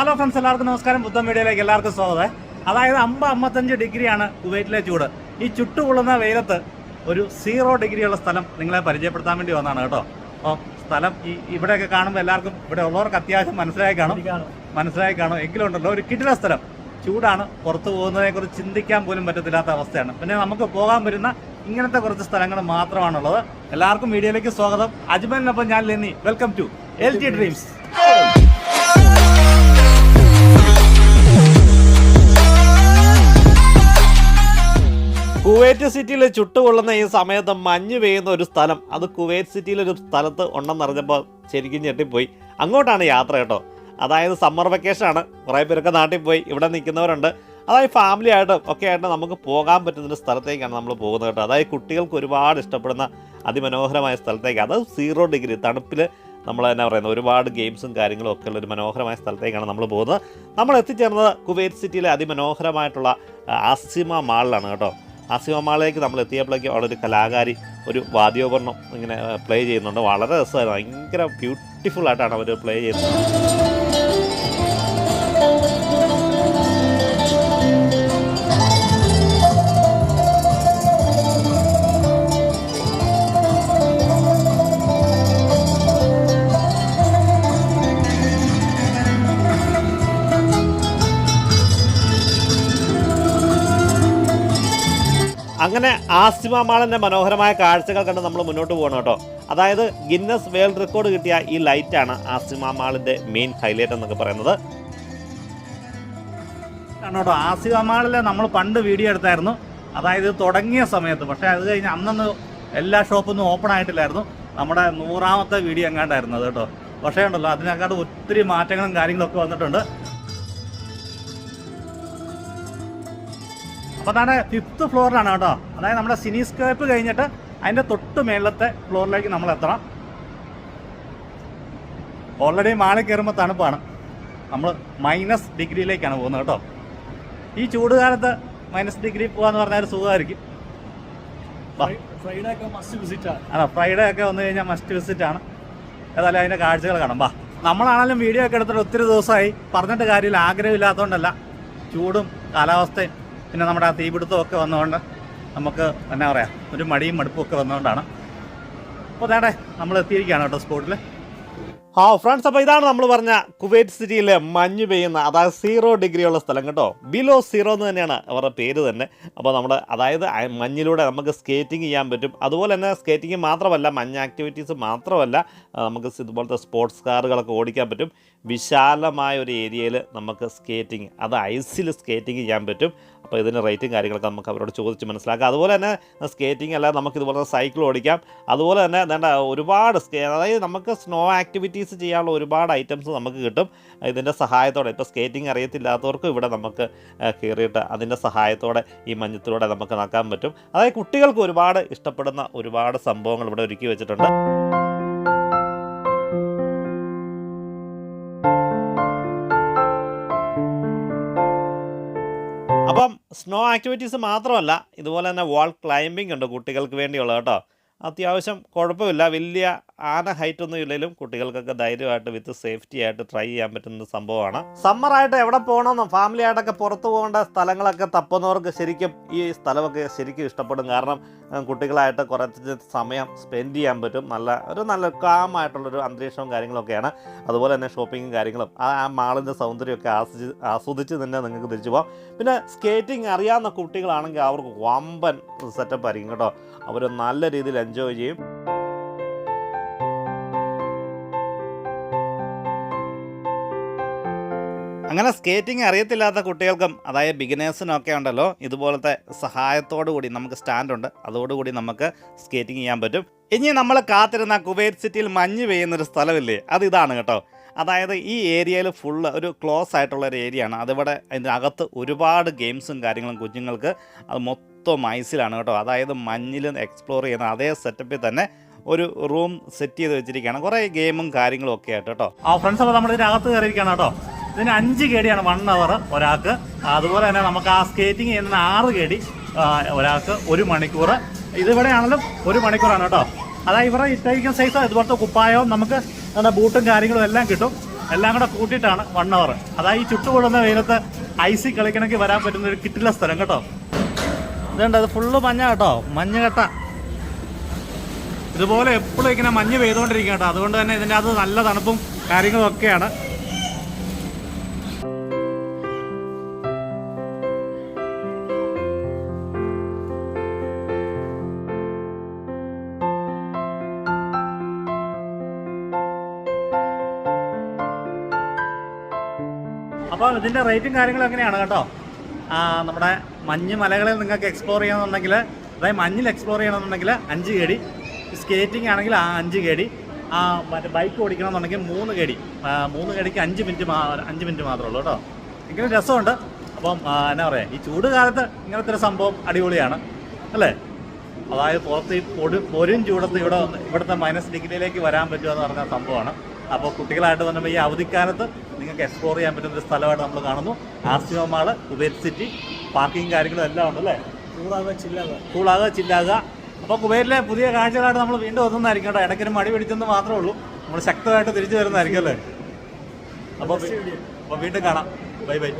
Hello friends എല്ലാവർക്കും നമസ്കാരം. ബുദ്ധം മീഡിയയിലേക്ക് എല്ലാവർക്കും സ്വാഗതം. അതായത് അമ്പ അമ്പത്തഞ്ച് ഡിഗ്രിയാണ് കുവൈറ്റിലെ ചൂട്. ഈ ചുട്ടുകൊള്ളുന്ന വെയിലത്ത് ഒരു സീറോ ഡിഗ്രിയുള്ള സ്ഥലം നിങ്ങളെ പരിചയപ്പെടുത്താൻ വേണ്ടി വന്നതാണ് കേട്ടോ. അപ്പോൾ സ്ഥലം ഈ ഇവിടെയൊക്കെ കാണുമ്പോൾ എല്ലാവർക്കും ഇവിടെ ഉള്ളവർക്ക് അത്യാവശ്യം മനസ്സിലായി കാണും. മനസ്സിലായി കാണും. എങ്കിലും ഉണ്ടല്ലോ ഒരു കിടില സ്ഥലം. ചൂടാണ് പുറത്തു പോകുന്നതിനെക്കുറിച്ച് ചിന്തിക്കാൻ പോലും പറ്റത്തില്ലാത്ത അവസ്ഥയാണ്. പിന്നെ നമുക്ക് പോകാൻ വരുന്ന ഇങ്ങനത്തെ കുറച്ച് സ്ഥലങ്ങൾ മാത്രമാണുള്ളത്. എല്ലാവർക്കും വീഡിയോയിലേക്ക് സ്വാഗതം. അജ്മലിനൊപ്പം ഞാൻ Lenny. Welcome to L G dreams Kuwait സിറ്റിയിൽ ചുട്ടുകൊള്ളുന്ന ഈ സമയത്ത് മഞ്ഞ് പെയ്യുന്ന ഒരു സ്ഥലം. അത് കുവൈറ്റ് സിറ്റിയിലെ ഒരു സ്ഥലത്ത് ഉണ്ടെന്നറിഞ്ഞപ്പോൾ ശരിക്കും ഞെട്ടിപ്പോയി. അങ്ങോട്ടാണ് യാത്ര കേട്ടോ. അതായത് സമ്മർ വെക്കേഷനാണ് കുറേ പേരൊക്കെ നാട്ടിൽ പോയി. ഇവിടെ നിൽക്കുന്നവരുണ്ട്. അതായത് ഫാമിലി ആയിട്ടും ഒക്കെ ആയിട്ട് നമുക്ക് പോകാൻ പറ്റുന്ന സ്ഥലത്തേക്കാണ് നമ്മൾ പോകുന്നത് കേട്ടോ. അതായത് കുട്ടികൾക്ക് ഒരുപാട് ഇഷ്ടപ്പെടുന്ന അതിമനോഹരമായ സ്ഥലത്തേക്ക്. അത് സീറോ ഡിഗ്രി തണുപ്പിൽ നമ്മൾ എന്നാ പറയുന്നത്? ഒരുപാട് ഗെയിംസും കാര്യങ്ങളും ഒക്കെ ഉള്ള ഒരു മനോഹരമായ സ്ഥലത്തേക്കാണ് നമ്മൾ പോകുന്നത്. നമ്മൾ എത്തിച്ചേർന്നത് കുവൈറ്റ് സിറ്റിയിലെ അതിമനോഹരമായിട്ടുള്ള ആസിമ മാളിലാണ് കേട്ടോ. ആസിമ മാളിലേക്ക് നമ്മൾ എത്തിയപ്പോഴേക്കും അവിടെ ഒരു കലാകാരി ഒരു വാദ്യോപകരണം ഇങ്ങനെ പ്ലേ ചെയ്യുന്നുണ്ട്. വളരെ രസമായിരുന്നു. ഭയങ്കര ബ്യൂട്ടിഫുൾ ആയിട്ടാണ് അവർ പ്ലേ ചെയ്യുന്നത്. അങ്ങനെ ആസിമ മാളിന്റെ മനോഹരമായ കാഴ്ചകൾ കണ്ട് നമ്മൾ മുന്നോട്ട് പോകണം കേട്ടോ. അതായത് ഗിന്നസ് വേൾഡ് റെക്കോർഡ് കിട്ടിയ ഈ ലൈറ്റാണ് ആസിമ മാളിന്റെ മെയിൻ ഹൈലൈറ്റ് എന്നൊക്കെ പറയുന്നത്. കേട്ടോ. ആസിമ നമ്മൾ പണ്ട് വീഡിയോ എടുത്തായിരുന്നു. അതായത് തുടങ്ങിയ സമയത്ത്. പക്ഷേ അത് കഴിഞ്ഞ് അന്നൊന്ന് എല്ലാ ഷോപ്പൊന്നും ഓപ്പൺ ആയിട്ടില്ലായിരുന്നു. നമ്മുടെ നൂറാമത്തെ വീഡിയോ എങ്ങാണ്ടായിരുന്നു അത് കേട്ടോ. പക്ഷേ ഉണ്ടല്ലോ അതിനെക്കാട്ട് ഒത്തിരി മാറ്റങ്ങളും കാര്യങ്ങളൊക്കെ വന്നിട്ടുണ്ട്. അപ്പോൾ അതാണ് ഫിഫ്ത്ത് ഫ്ലോറിലാണ് കേട്ടോ. അതായത് നമ്മുടെ സിനിസ്കേപ്പ് കഴിഞ്ഞിട്ട് അതിന്റെ തൊട്ട് മേളത്തെ ഫ്ലോറിലേക്ക് നമ്മൾ എത്തണം. ഓൾറെഡി മാളിൽ കയറുമ്പോൾ തണുപ്പാണ്. നമ്മൾ മൈനസ് ഡിഗ്രിയിലേക്കാണ് പോകുന്നത് കേട്ടോ. ഈ ചൂട് കാലത്ത് മൈനസ് ഡിഗ്രി പോകാന്ന് പറഞ്ഞാൽ ഒരു സുഖമായിരിക്കും. അല്ല ഫ്രൈഡേ ഒക്കെ വന്നു കഴിഞ്ഞാൽ മസ്റ്റ് വിസിറ്റ് ആണ്. ഏതായാലും അതിന്റെ കാഴ്ചകൾ കാണാം. വാ. നമ്മളാണെങ്കിലും വീഡിയോ ഒക്കെ എടുത്തിട്ട് ഒത്തിരി ദിവസമായി പറഞ്ഞിട്ട് കാര്യമില്ല ആഗ്രഹമില്ലാത്തതുകൊണ്ടല്ല. ചൂടും കാലാവസ്ഥയും പിന്നെ നമ്മുടെ ആ തീപിടുത്തമൊക്കെ വന്നുകൊണ്ട് നമുക്ക് എന്നാ പറയുക ഒരു മടിയും മടുപ്പും ഒക്കെ വന്നതുകൊണ്ടാണ്. അപ്പോൾ നേടെ നമ്മൾ എത്തിയിരിക്കുകയാണ് കേട്ടോ സ്പോട്ടിൽ ആ ഫ്രണ്ട്സ് അപ്പോൾ ഇതാണ് നമ്മൾ പറഞ്ഞ കുവൈറ്റ് സിറ്റിയിലെ മഞ്ഞ് പെയ്യുന്ന അതായത് സീറോ ഡിഗ്രി ഉള്ള സ്ഥലം കേട്ടോ. ബിലോ സീറോ എന്ന് തന്നെയാണ് അവരുടെ പേര് തന്നെ. അപ്പോൾ നമ്മുടെ അതായത് മഞ്ഞിലൂടെ നമുക്ക് സ്കേറ്റിംഗ് ചെയ്യാൻ പറ്റും. അതുപോലെ തന്നെ സ്കേറ്റിംഗ് മാത്രമല്ല മഞ്ഞ് ആക്ടിവിറ്റീസ് മാത്രമല്ല നമുക്ക് ഇതുപോലത്തെ സ്പോർട്സ് കാറുകളൊക്കെ ഓടിക്കാൻ പറ്റും. വിശാലമായ ഒരു ഏരിയയിൽ നമുക്ക് സ്കേറ്റിംഗ് അത് ഐസിൽ സ്കേറ്റിംഗ് ചെയ്യാൻ പറ്റും. അപ്പോൾ ഇതിന്റെ റേറ്റും കാര്യങ്ങളൊക്കെ നമുക്ക് അവരോട് ചോദിച്ച് മനസ്സിലാക്കാം. അതുപോലെ തന്നെ സ്കേറ്റിംഗ് അല്ല നമുക്ക് ഇതുപോലെ സൈക്കിൾ ഓടിക്കാം. അതുപോലെ തന്നെ വേണ്ട ഒരുപാട് സ്കേ അതായത് നമുക്ക് സ്നോ ആക്ടിവിറ്റീസ് ചെയ്യാനുള്ള ഒരുപാട് ഐറ്റംസ് നമുക്ക് കിട്ടും. ഇതിന്റെ സഹായത്തോടെ ഇപ്പോൾ സ്കേറ്റിംഗ് അറിയത്തില്ലാത്തവർക്കും ഇവിടെ നമുക്ക് കയറിയിട്ട് അതിന്റെ സഹായത്തോടെ ഈ മഞ്ഞത്തിലൂടെ നമുക്ക് നടക്കാൻ പറ്റും. അതായത് കുട്ടികൾക്ക് ഒരുപാട് ഇഷ്ടപ്പെടുന്ന ഒരുപാട് സംഭവങ്ങൾ ഇവിടെ ഒരുക്കി വെച്ചിട്ടുണ്ട്. സ്നോ ആക്ടിവിറ്റീസ് മാത്രമല്ല ഇതുപോലെ തന്നെ വാൾ ക്ലൈമ്പിംഗ് ഉണ്ട് കുട്ടികൾക്ക് വേണ്ടിയുള്ളത് കേട്ടോ. അത്യാവശ്യം കുഴപ്പമില്ല വലിയ ആന ഹൈറ്റ് ഒന്നും ഇല്ലെങ്കിലും കുട്ടികൾക്കൊക്കെ ധൈര്യമായിട്ട് വിത്ത് സേഫ്റ്റി ആയിട്ട് ട്രൈ ചെയ്യാൻ പറ്റുന്ന സംഭവമാണ്. സമ്മറായിട്ട് എവിടെ പോകണമെന്നും ഫാമിലി ആയിട്ടൊക്കെ പുറത്തു പോകേണ്ട സ്ഥലങ്ങളൊക്കെ തപ്പുന്നവർക്ക് ശരിക്കും ഈ സ്ഥലമൊക്കെ ശരിക്കും ഇഷ്ടപ്പെടും. കാരണം കുട്ടികളായിട്ട് കുറച്ച് സമയം സ്പെൻഡ് ചെയ്യാൻ പറ്റും. നല്ല ഒരു നല്ല കാമായിട്ടുള്ളൊരു അന്തരീക്ഷവും കാര്യങ്ങളൊക്കെയാണ്. അതുപോലെ തന്നെ ഷോപ്പിങ്ങും കാര്യങ്ങളും. ആ ആ മാളിന്റെ സൗന്ദര്യമൊക്കെ ആസ്വദിച്ച് ആസ്വദിച്ച് തന്നെ നിങ്ങൾക്ക് തിരിച്ചു പോകാം. പിന്നെ സ്കേറ്റിംഗ് അറിയാവുന്ന കുട്ടികളാണെങ്കിൽ അവർക്ക് വമ്പൻ സെറ്റപ്പ് ആയിരിക്കും കേട്ടോ. അവർ നല്ല രീതിയിൽ എൻജോയ് ചെയ്യും. അങ്ങനെ സ്കേറ്റിംഗ് അറിയത്തില്ലാത്ത കുട്ടികൾക്കും അതായത് ബിഗിനേഴ്സിനൊക്കെ ഉണ്ടല്ലോ ഇതുപോലത്തെ സഹായത്തോടു കൂടി നമുക്ക് സ്റ്റാൻഡുണ്ട് അതോടുകൂടി നമുക്ക് സ്കേറ്റിംഗ് ചെയ്യാൻ പറ്റും. ഇനി നമ്മൾ കാത്തിരുന്ന കുവൈറ്റ് സിറ്റിയിൽ മഞ്ഞ് പെയ്യുന്നൊരു സ്ഥലമില്ലേ? അത് ഇതാണ് കേട്ടോ. അതായത് ഈ ഏരിയയിൽ ഫുള്ള് ഒരു ക്ലോസ് ആയിട്ടുള്ള ഒരു ഏരിയ ആണ്. അതിവിടെ അതിന്റെ അകത്ത് ഒരുപാട് ഗെയിംസും കാര്യങ്ങളും കുഞ്ഞുങ്ങൾക്ക് അത് മൊത്തം ഐസിലാണ് കേട്ടോ. അതായത് മഞ്ഞിൽ എക്സ്പ്ലോർ ചെയ്യുന്ന അതേ സെറ്റപ്പിൽ തന്നെ ഒരു റൂം സെറ്റ് ചെയ്ത് വെച്ചിരിക്കുകയാണ്. കുറേ ഗെയിമും കാര്യങ്ങളും ഒക്കെ ആയിട്ട് കേട്ടോ. ആ ഫ്രണ്ട്സ് അപ്പോൾ നമ്മൾ ഇതിനകത്ത് കയറിയിരിക്കുകയാണ് കേട്ടോ. ഇതിന് അഞ്ച് കേടിയാണ് വൺ അവർ ഒരാൾക്ക്. അതുപോലെ തന്നെ നമുക്ക് ആ സ്കേറ്റിംഗ് ചെയ്യുന്ന ആറ് കേടി ഒരാൾക്ക് ഒരു മണിക്കൂർ ഇതിവിടെ ആണെങ്കിലും ഒരു മണിക്കൂറാണ് കേട്ടോ. അതായത് ഇവരുടെ ഇട്ടേക്കുന്ന സൈസ് ഇതുപോലത്തെ കുപ്പായവും നമുക്ക് എന്താ ബൂട്ടും കാര്യങ്ങളും എല്ലാം കിട്ടും. എല്ലാം കൂടെ കൂട്ടിയിട്ടാണ് വൺ അവർ അതായത് ഈ ചുട്ടുപൊടുന്ന വെയിലത്ത് ഐസി കളിക്കണമെങ്കിൽ വരാൻ പറ്റുന്ന ഒരു കിട്ടില്ല സ്ഥലം കേട്ടോ. ഇതുണ്ട് അത് ഫുള്ള് മഞ്ഞ കേട്ടോ മഞ്ഞ കെട്ട. ഇതുപോലെ എപ്പോഴും ഇങ്ങനെ മഞ്ഞ് പെയ്തുകൊണ്ടിരിക്കും കേട്ടോ. അതുകൊണ്ട് തന്നെ ഇതിന്റെ അത് നല്ല തണുപ്പും കാര്യങ്ങളും ഒക്കെയാണ്. അപ്പോൾ ഇതിന്റെ റേറ്റും കാര്യങ്ങളും എങ്ങനെയാണ് കേട്ടോ? നമ്മുടെ മഞ്ഞ് മലകളിൽ നിങ്ങൾക്ക് എക്സ്പ്ലോർ ചെയ്യണമെന്നുണ്ടെങ്കിൽ അതായത് മഞ്ഞിൽ എക്സ്പ്ലോർ ചെയ്യണമെന്നുണ്ടെങ്കിൽ അഞ്ച് കേടി സ്കേറ്റിംഗ് ആണെങ്കിൽ ആ അഞ്ച് കേടി ആ മറ്റേ ബൈക്ക് ഓടിക്കണമെന്നുണ്ടെങ്കിൽ മൂന്ന് കേടി മൂന്ന് കേടിക്ക് അഞ്ച് മിനിറ്റ് അഞ്ച് മിനിറ്റ് മാത്രമേ ഉള്ളൂ കേട്ടോ. എങ്കിലും രസമുണ്ട്. അപ്പം എന്നാ പറയുക ഈ ചൂട് കാലത്ത് ഇങ്ങനത്തെ ഒരു സംഭവം അടിപൊളിയാണ് അല്ലേ? അതായത് പുറത്ത് ഈ പൊടി പൊരും ചൂടത്ത് ഇവിടെ ഇവിടുത്തെ മൈനസ് ഡിഗ്രിയിലേക്ക് വരാൻ പറ്റുമെന്ന് പറഞ്ഞ സംഭവമാണ്. അപ്പോൾ കുട്ടികളായിട്ട് വന്നപ്പോൾ ഈ അവധിക്കാലത്ത് നിങ്ങൾക്ക് എക്സ്പ്ലോർ ചെയ്യാൻ പറ്റുന്ന ഒരു സ്ഥലമായിട്ട് നമ്മൾ കാണുന്നു. R C mall Kuber city parking കാര്യങ്ങളും എല്ലാം ഉണ്ട് അല്ലേ? കൂളാകുക ചില്ലാകുക അപ്പോൾ കുബേരിലെ പുതിയ കാഴ്ചകളായിട്ട് നമ്മൾ വീണ്ടും വന്നതായിരിക്കും കേട്ടോ. ഇടയ്ക്കൊരു മടി പിടിച്ചെന്ന് മാത്രമേ ഉള്ളൂ. നമ്മൾ ശക്തമായിട്ട് തിരിച്ചു വരുന്നതായിരിക്കും അല്ലേ? അപ്പോൾ അപ്പോൾ വീണ്ടും കാണാം. Bye bye.